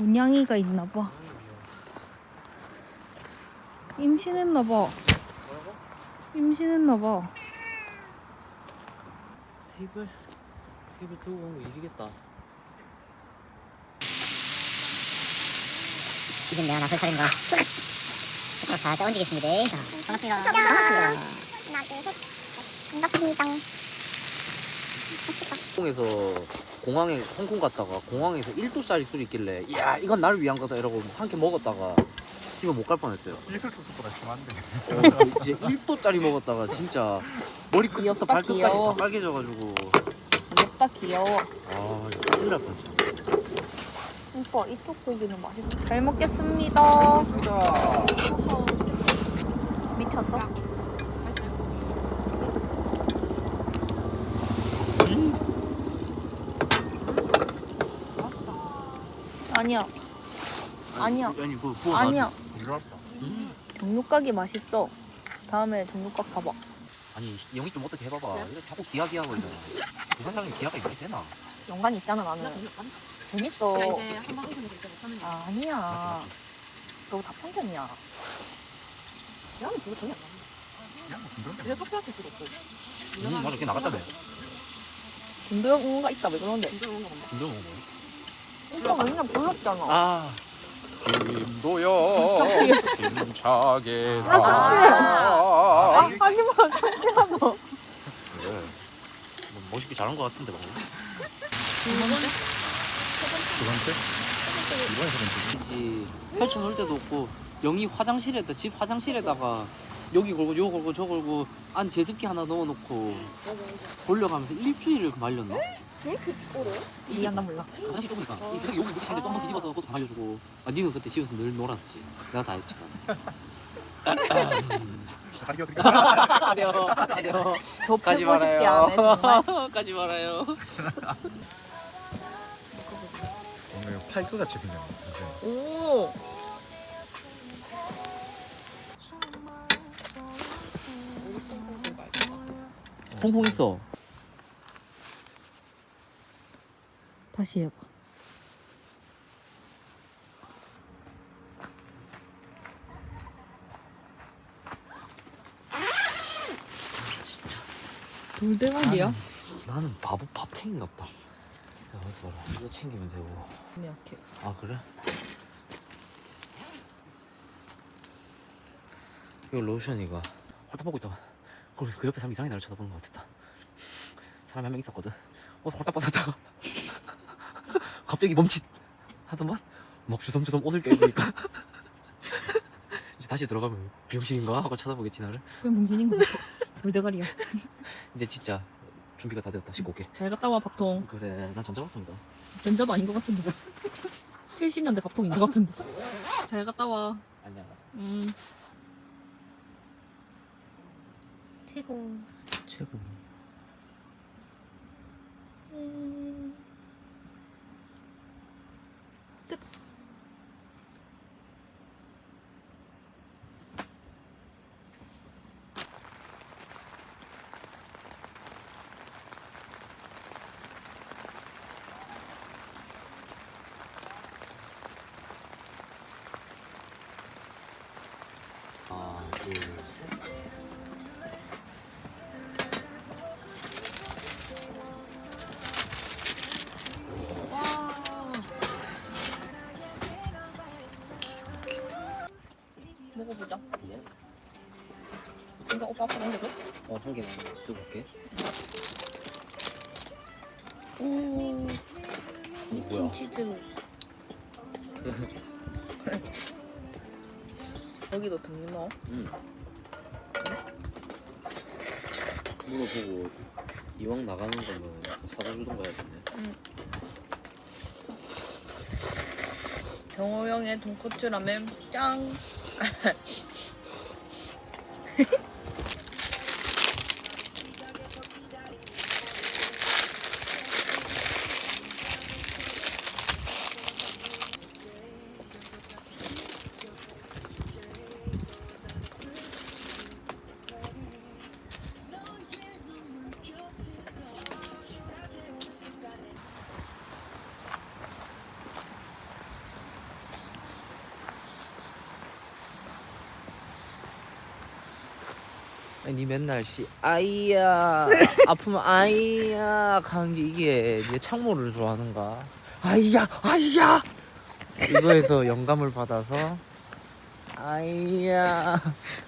문양이가 있나 봐. 임신했나 봐. 임신했나 봐. 테이블 테이블 들고 거 이기겠다. 이젠 내가 나설 차례인가? 자. 자, 반갑습니다. 반갑습니다. 하나 둘셋 반갑습니다 홍콩에서 공항에 홍콩 갔다가 공항에서 1도짜리 술이 있길래 야 이건 나를 위한 거다 이러고 한캔 먹었다가 집에 못 갈 뻔했어요. 일술 속도가 심한데. 어, 이제 1도짜리 먹었다가 진짜 머리 끝부터 귀엽다, 발끝까지 귀여워. 다 빨개져가지고 귀엽다 귀여워. 아 이거 큰일 날 뻔했어. 오빠 이쪽 고기는 맛있어. 잘 먹겠습니다. 미쳤어? 아니야. 아니야. 아니 그 부어 아니야. 정육각이 맛있어. 다음에 정육각 사봐. 아니 영희 좀 어떻게 해봐봐. 이거 자꾸 기하 기하고 이러잖아. 부산 사람이 기하가 이렇게 되나? 연관이 있잖아 나는. 재밌어. 야 이제 한번 아, 아니야. 너 다 편견이야. 나는 별로 전혀 안 나는데. 이제 소크라테스 있고 음 맞아 걔 나갔다며. 군대가 있다 왜 그러는데? 진짜 그런 거 같네 뭐. 오빠 맨날 불렀잖아. 아 김도영 힘차게 아, 나. 하지마, 창피하다. 뭐 멋있게 잘한 것 같은데 방금. 두 번째? 이번에 세 번째. 이지 펼쳐놓을 데도 없고 영희 화장실에다 집 화장실에다가 여기 걸고 요 걸고 저 걸고 안 제습기 하나 넣어놓고 돌려가면서 일주일을 말렸나? 이해한다 몰라. 화장실 좁으니까 이 세상에 여기 물이 차는데 또한번 뒤집어서 그것도 말려주고 아 니는 그때 집에서 늘 놀았지 내가 다 했지 어떻게? 가려 가려 저 가지 보고 싶지 말아요 않아 정말 가지 말아요 오늘 파이크 같이. 이제. 오. 퐁퐁 있어 다시 해봐. 진짜 돌대가리야? 나는 바보 밥탱인가 보다 야 와서 봐라 이거 챙기면 되고 약해. 아 그래? 이거 로션이가 홀딱 보고 있다가 그, 그 옆에 사람 이상하게 나를 쳐다보는 것 같았다 사람이 한 명 있었거든 어 홀딱 벗었다가 갑자기 멈칫 하더만 막 주섬주섬 옷을 껴입으니까 이제 다시 들어가면 비용신인가 하고 쳐다보겠지 나를 그냥 뭉신인 거 같아. 돌대가리야. 이제 진짜 준비가 다 되었다 씻고 올게 잘 갔다 와 밥통. 그래 난 전자밥통이다 전자도 아닌 것 같은데. 70년대 밥통인 것 같은데. 잘 갔다 와. 아니야 음. 최고. 최고 음. 끝. 한 개만 들어볼게. 오. 뭐야? 치즈. 여기도 등유 넣어. 응. 물어보고 이왕 나가는 거면 사다 주던가 해야겠네. 경호 형의 돈코츠 라면 짱. 니니 맨날 씨 아이야 아프면 아이야 하는 게 이게 네 창모를 좋아하는가? 아이야 아이야 이거에서 영감을 받아서 아이야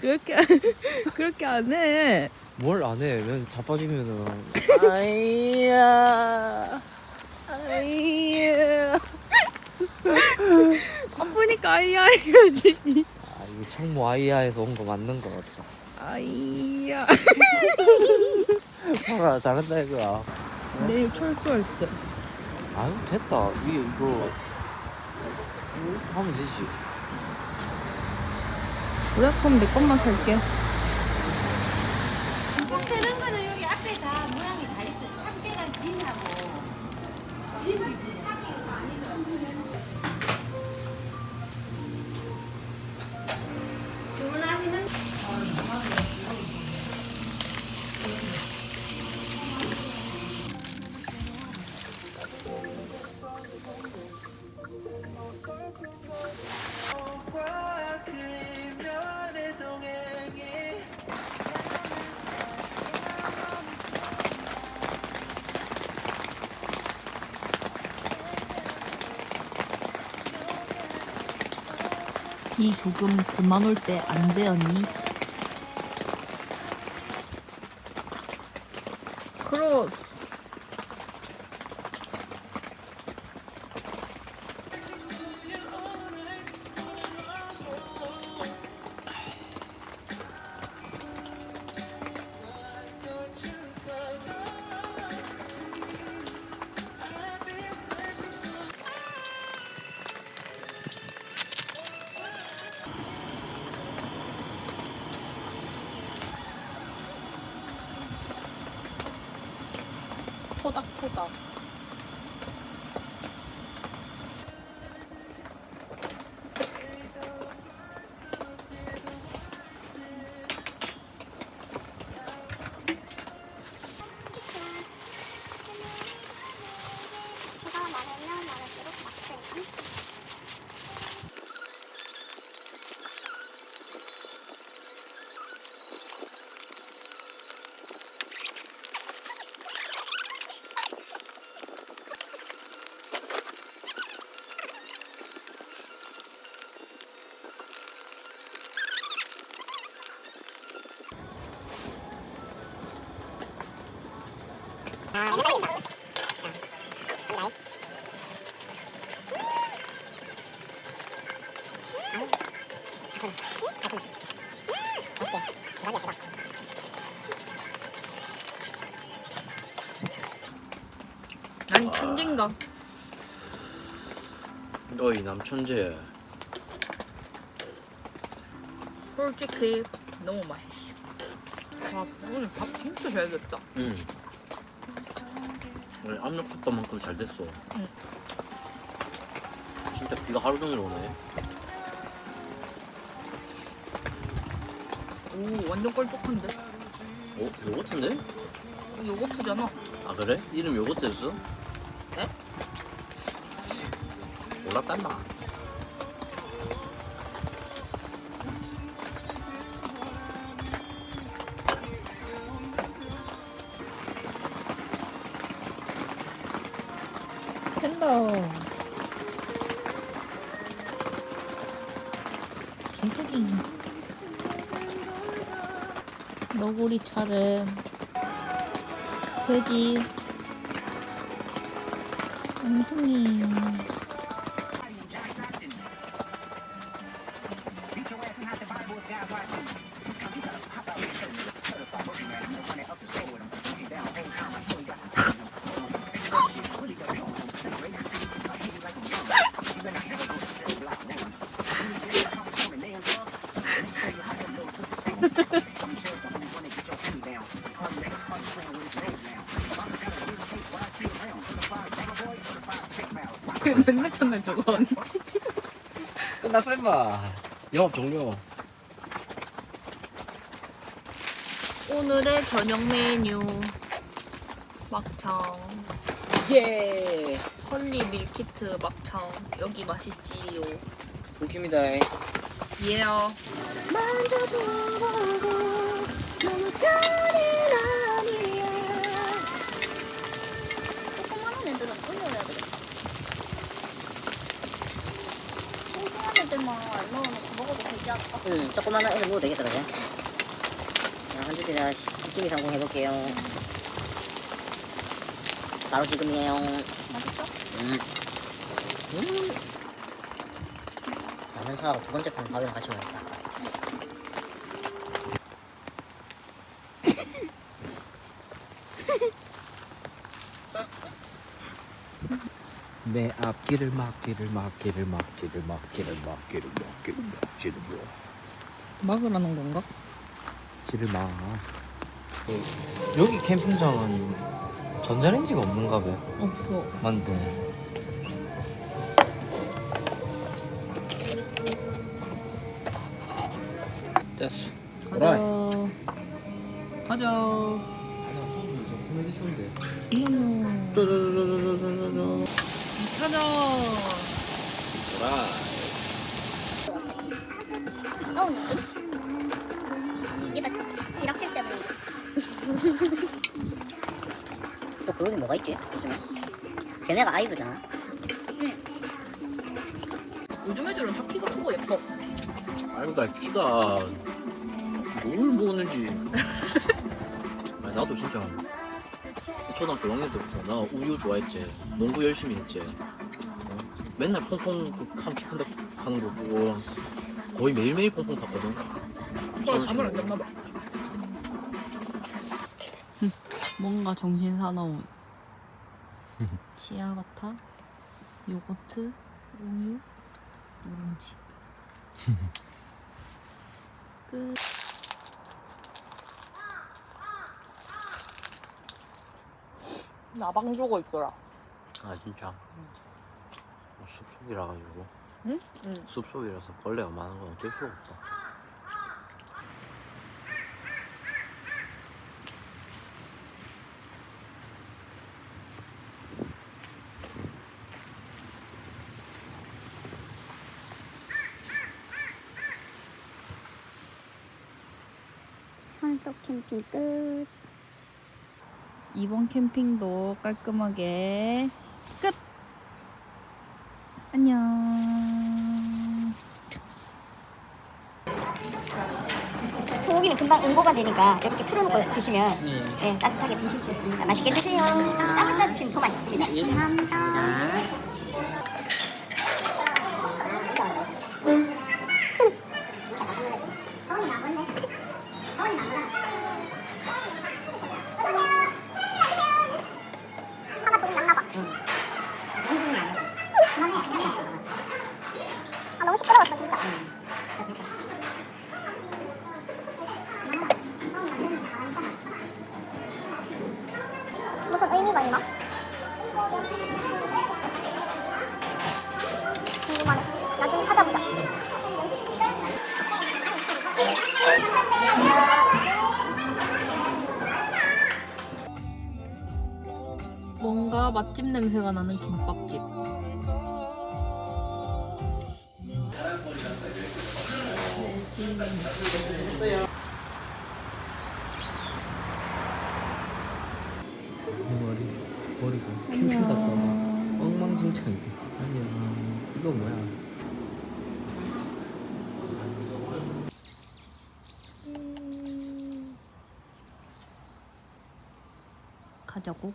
그렇게 그렇게 안 해. 뭘 안 해? 난 자빠지면은 아이야 아이야 아프니까 아이야 해야지. 아 이거 창모 아이야에서 온 거 맞는 거 같다. 아이야. 봐라 잘한다 이거야. 내일 철수할 때. 아유 됐다. 위에 이거 이거 하면 되지. 우리 아프면 내 것만 살게. 되는 거는 여기 비 조금 그만 올 때 안 되었니? 高。 난 천진가. 너희 남천재. 솔직히 너무 맛있어. 와 오늘 밥 진짜 잘 됐다. 응. 우리 압력국밥만큼 잘 됐어. 응. 진짜 비가 하루 종일 오네. 오 완전 껄떡한데? 어? 요거트인데? 요거트잖아. 아 그래? 이름 요거트였어? 네? 몰랐다 임 너구리 차름. 돼지. 엉뚱 이. 맨날 쳤네 저건. 끝났어 임마. 영업 종료. 오늘의 저녁 메뉴 막창 예. 헐리 밀키트 막창 여기 맛있지요 불킵니다. 예요 조그만한 애들은 올려야 돼. 싱싱한 애들만 넣어놓고 먹어도 되지 않을까? 응, 조그마한 애들 먹어도 되겠다, 그래? 자, 한 주제 자 시킴이 성공해볼게요. 바로 지금이에요. 맛있어? 음. 음. 라면 사하고 두 번째 판 밥이랑 같이 먹었다. 내 앞길을 막길을 막길을 막길을 막길을 막길을 막길을 막길을 막 으라는 건가? 막길을 막. 그, 여기 캠핑장은 전자레인지가 없는가 봐. 없어 맞네. 됐어. 가자 가자 코미디 쇼인데. 이놈 짜자자자자자자. 찾아? 그룹이 뭐가 있지? 요즘에? 걔네가 아이브잖아. 요즘 애들은 다 키가 크고 예뻐 아이고 나 키가 뭘 먹었는지. 아니, 나도 진짜 초등학교 6학년 때부터 나 우유 좋아했지. 농구 열심히 했지. 어? 맨날 퐁퐁 그한키 큰다 하는 거 보고 거의 매일매일 퐁퐁 샀거든. 그걸 잠을 안 잤나 봐 뭔가 정신 사나운 치아바타 요거트 우유 누룽지 끝 나방 주고 있더라 아 진짜. 숲속이라 가지고 응? 응 숲속이라서 벌레가 많은 건 어쩔 수가 없다. 산속 캠핑 끝. 이번 캠핑도 깔끔하게 끝 안녕 소고기는 금방 응고가 되니까 이렇게 풀어놓고 드시면 예, 따뜻하게 드실 수 있습니다. 맛있게 드세요. 따뜻하게 드시면 더 맛있습니다. 감사합니다. 너무 시끄러웠어 진짜. 아, 무슨 의미가 있나? 뭔가 맛집 냄새가 나는 김밥. 머리 머리가 캠핑 갔다. 엉망진창이고 안녕 이거 뭐야? 가자고.